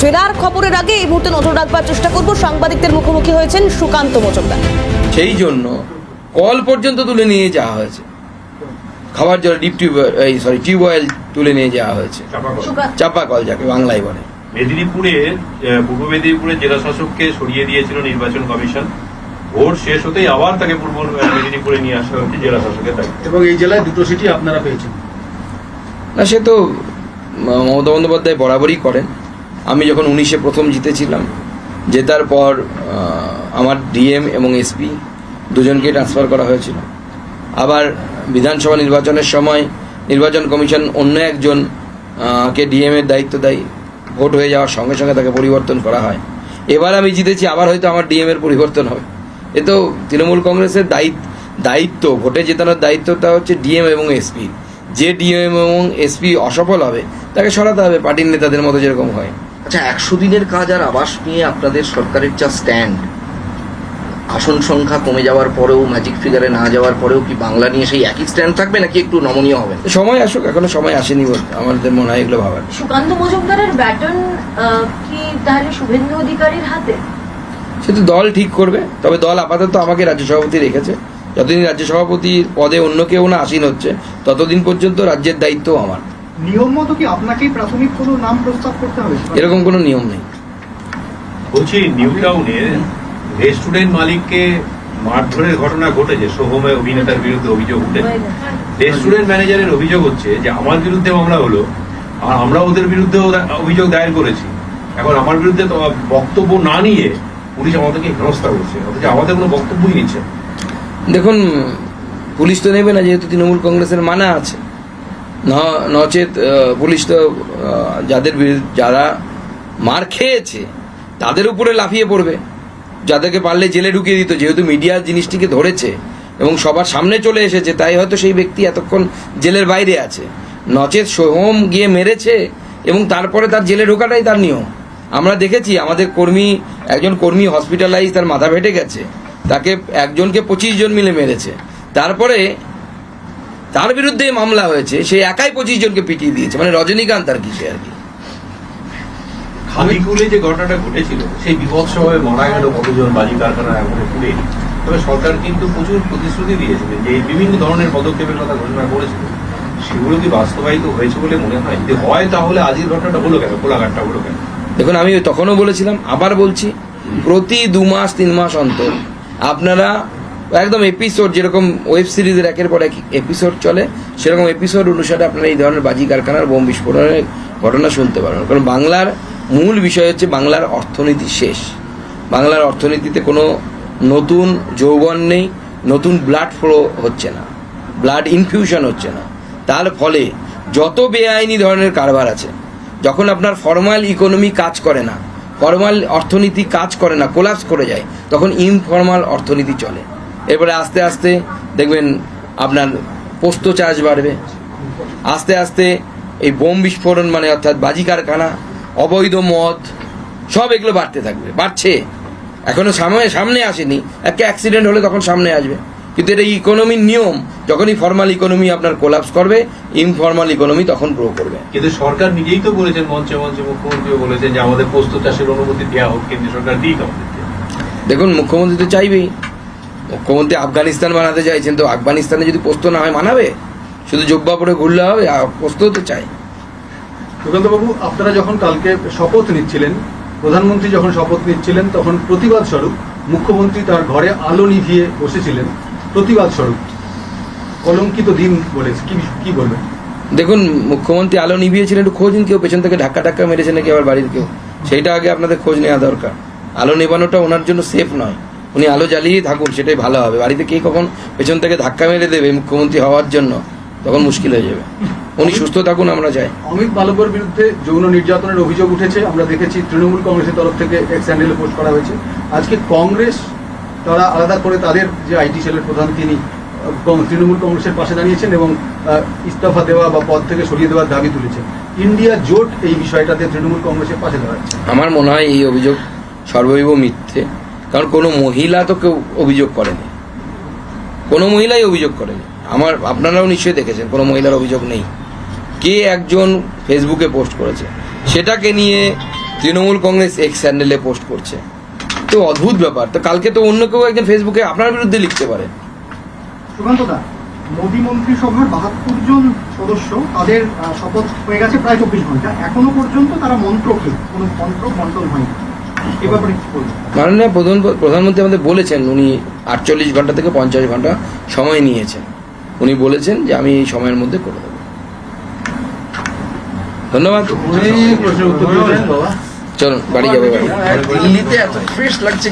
ফেরার খবরের আগে এই মুহূর্তে নজর রাখবার চেষ্টা করব। সাংবাদিকদের মুখোমুখি হয়েছেন সুকান্ত মজুমদার। সেই জন্য কল পর্যন্ত তুলে নিয়ে যাওয়া হয়েছে। খাবার জল ডিপ টিউবওয়েল এই সরি টিউবওয়েল তুলে নিয়ে যাওয়া হয়েছে। চাপা কল। যাকে বাংলায় বলে। মেদিনীপুরে পূর্ব মেদিনীপুরে জেলা শাসককে সরিয়ে দিয়েছিল নির্বাচন কমিশন। ভোট শেষ হতেই আবার তাকে পূর্ব মেদিনীপুরে নিয়ে আসা হচ্ছে জেলা শাসকের দায়িত্ব। এবং এই জেলায় দুটো সিটি আপনারা পেয়েছেন। না সে তো মমতা বন্দ্যোপাধ্যায় বরাবরই করেন। আমি যখন উনিশে প্রথম জিতেছিলাম, জেতার পর আমার ডিএম এবং এসপি দুজনকে ট্রান্সফার করা হয়েছিল। আবার বিধানসভা নির্বাচনের সময় নির্বাচন কমিশন অন্য একজন কে ডিএম এর দায়িত্ব দেয়, ভোট হয়ে যাওয়ার সঙ্গে সঙ্গে তাকে পরিবর্তন করা হয়। এবার আমি জিতেছি, আবার হয়তো আমার ডিএম এর পরিবর্তন হবে। এ তো তৃণমূল কংগ্রেসের দায়িত্ব দায়িত্ব, ভোটে জেতানোর দায়িত্বটা হচ্ছে ডিএম এবং এসপি। যে ডিএম এবং এসপি অসফল হবে, তাকে সরাতে হবে, পার্টির নেতাদের মতো যেরকম হয়। আচ্ছা একশো দিনের কাজ আর আবাস নিয়ে আপনাদের সরকারের যা স্ট্যান্ড আসন সংখ্যা কমে যাওয়ার পরেও ম্যাজিক ফিগারে না যাওয়ার পরেও কি বাংলা নিয়ে সেই একই স্ট্যান্ড থাকবে নাকি একটু নমনীয় হবে? সময় আসুক এখনও সময় আসেনি বলে আমাদের মনে হয় এগুলো ভাবার। সুকান্ত মজুমদারের ব্যাটন কি তাহলে শুভেন্দু অধিকারীর হাতে? সে তো দল ঠিক করবে তবে দল আপাতত আমাকে রাজ্য সভাপতি রেখেছে। যতদিন রাজ্য সভাপতির পদে অন্য কেউ না আসীন হচ্ছে ততদিন পর্যন্ত রাজ্যের দায়িত্ব আমার। নিয়ম মতো কি আপনাকেই প্রাথমিক কোনো নাম প্রস্তাব করতে হবে? এরকম কোনো নিয়ম নেই। বলছি নিউ টাউনে রেস্টুরেন্ট মালিককে মারধরের ঘটনা ঘটেছে। সোহমে অভিনেতার বিরুদ্ধে অভিযোগ উঠেছে। রেস্টুরেন্ট ম্যানেজারের অভিযোগ হচ্ছে যে আমার বিরুদ্ধে মামলা হলো আর আমরা ওদের বিরুদ্ধেও দা- অভিযোগ দায়ের করেছি। এখন আমার বিরুদ্ধে বক্তব্য না নিয়ে পুলিশ আমাদেরকে হেনস্থা করছে। অথচ আমাদের কোনো বক্তব্যই নিচ্ছে দেখুন পুলিশ তো নেবে না যেহেতু তৃণমূল কংগ্রেসের মানা আছে। নচেত পুলিশ তো যাদের যারা মার খেয়েছে, তাদের উপরে লাফিয়ে পড়বে। যাদেরকে পারলে জেলে ঢুকিয়ে দিত, যেহেতু মিডিয়া জিনিসটিকে ধরেছে এবং সবার সামনে চলে এসেছে, তাই হয়তো সেই ব্যক্তি এতক্ষণ জেলের বাইরে আছে। নচেত সোহম গিয়ে মেরেছে এবং তারপরে তার জেলে ঢোকাটাই তার নিয়ম। আমরা দেখেছি, আমাদের কর্মী, একজন কর্মী হসপিটালাইজ তার মাথা ফেটে গেছে। তাকে একজনকে পঁচিশ জন মিলে মেরেছে। তারপরে তার বিরুদ্ধে মামলা হয়েছে সে একাই পঁচিশ জনকে পিটিয়ে দিয়েছে। মানে রজনীকান্ত আর কি সে আর কি। খালিকুলে যে ঘটনাটা ঘটেছিল সেই বিভৎসভাবে মারা গেল কতজন বাজি কারখানা আগুনে পুড়ে। তবে সরকার কিন্তু প্রচুর প্রতিশ্রুতি দিয়েছিল যে বিভিন্ন ধরনের পদক্ষেপের কথা ঘোষণা করেছিল। সেগুলো কি বাস্তবায়িত হয়েছে বলে মনে হয়? যদি হয় তাহলে আজকের ঘটনাটা হলো কেন? কোলাঘাটটা হলো কেন? দেখুন আমি তখনও বলেছিলাম আবার বলছি প্রতি দু মাস তিন মাস অন্তর আপনারা একদম এপিসোড যেরকম ওয়েব সিরিজের একের পর এক এপিসোড চলে, সেরকম এপিসোড অনুসারে আপনারা এই ধরনের বাজি কারখানার বোম বিস্ফোরণের ঘটনা শুনতে পারবেন। কারণ বাংলার মূল বিষয় হচ্ছে বাংলার অর্থনীতি শেষ। বাংলার অর্থনীতিতে কোনো নতুন যৌবন নেই, নতুন ব্লাড ফ্লো হচ্ছে না ব্লাড ইনফিউশন হচ্ছে না। তার ফলে যত বেআইনি ধরনের কারবার আছে, যখন আপনার ফর্মাল ইকোনমি কাজ করে না ফর্মাল অর্থনীতি কাজ করে না কোলাপস করে যায়, তখন ইনফর্মাল অর্থনীতি চলে। এরপরে আস্তে আস্তে দেখবেন আপনার পোস্ত চাষ বাড়বে। আস্তে আস্তে এই বোম বিস্ফোরণ মানে অর্থাৎ বাজি কারখানা অবৈধ মদ সব এগুলো বাড়তে থাকবে বাড়ছে। এখনও সামনে সামনে আসেনি। একটা অ্যাক্সিডেন্ট হলে তখন সামনে আসবে। কিন্তু এটা ইকোনমির নিয়ম। যখনই ফর্মাল ইকোনমি আপনার কোলাপস করবে ইনফর্মাল ইকোনমি তখন গ্রো করবে। কিন্তু সরকার নিজেই তো বলেছেন মঞ্চে মঞ্চে মুখ্যমন্ত্রীও বলেছেন যে আমাদের পোস্ত চাষের অনুমতি দেওয়া হোক কেন্দ্রীয় সরকার দিক দেখুন মুখ্যমন্ত্রী তো চাইবেই। মুখ্যমন্ত্রী আফগানিস্তান বানাতে চাইছেন তো আফগানিস্তানে যদি পোস্ত না হয় মানাবে? শুধু জব্বা পরে ঘুরলে হবে আর পোস্ত তো চাই। সুকান্তবাবু আপনারা যখন কালকে শপথ নিচ্ছিলেন প্রধানমন্ত্রী যখন শপথ নিচ্ছিলেন তখন প্রতিবাদ স্বরূপ মুখ্যমন্ত্রী তার ঘরে আলো নিভিয়ে বসেছিলেন। প্রতিবাদ স্বরূপ। কলঙ্কিত দিন বলে কি কি বলবেন? দেখুন মুখ্যমন্ত্রী আলো নিভিয়েছিলেন একটু খোঁজ কেউ পেছন থেকে ধাক্কা টাক্কা মেরেছে নাকি আবার বাড়ির কেউ। সেইটা আগে আপনাদের খোঁজ নেওয়া দরকার। আলো নেবানোটা ওনার জন্য সেফ নয়। উনি আলো জ্বালিয়ে থাকুন সেটাই ভালো হবে। বাড়িতে কে কখন পেছন থেকে ধাক্কা মেরে দেবে মুখ্যমন্ত্রী হওয়ার জন্য তখন মুশকিল হয়ে যাবে। উনি সুস্থ থাকুন আমরা চাই অমিত বালকর বিরুদ্ধে যৌন নির্যাতনের অভিযোগ উঠেছে আমরা দেখেছি তৃণমূল কংগ্রেসের তরফ থেকে এক্স হ্যান্ডেলে পোস্ট করা হয়েছে। আজকে কংগ্রেস তারা আলাদা করে তাদের যে আইটি সেলের প্রধান তিনি তৃণমূল কংগ্রেসের পাশে দাঁড়িয়েছেন এবং ইস্তফা দেওয়া বা পদ থেকে সরিয়ে দেওয়ার দাবি তুলেছেন। ইন্ডিয়া জোট এই বিষয়টাতে তৃণমূল কংগ্রেসের পাশে দাঁড়াচ্ছে। আমার মনে হয় এই অভিযোগ সর্বৈব মিথ্যে। কারণ কোনো মহিলা তো কেউ অভিযোগ করেনি। কোনো মহিলাই অভিযোগ করেনি। আমার, আপনারাও নিশ্চয়ই দেখেছেন, কোনো মহিলার অভিযোগ নেই। কে একজন ফেসবুকে পোস্ট করেছে? সেটাকে নিয়ে তৃণমূল কংগ্রেস এক্স স্যান্ডেলে পোস্ট করছে। তো অদ্ভুত ব্যাপার। তো কালকে তো অন্য কেউ একজন ফেসবুকে আপনার বিরুদ্ধে লিখতে পারে। মোদী মন্ত্রিসভার বাহাত্তর জন সদস্য, তাদের শপথ হয়ে গেছে প্রায় চব্বিশ ঘণ্টা। এখনও পর্যন্ত তারা মন্ত্রকে, কোনো মন্ত্র বন্টন হয়নি। মাননীয় প্রধান প্রধানমন্ত্রী আমাদের বলেছেন উনি আটচল্লিশ ঘণ্টা থেকে পঞ্চাশ ঘণ্টা সময় নিয়েছেন। উনি বলেছেন যে আমি এই সময়ের মধ্যে করে দেবো। ধন্যবাদ। চলুন বাড়ি যাব। দিল্লিতে এত ফ্রেশ লাগছে।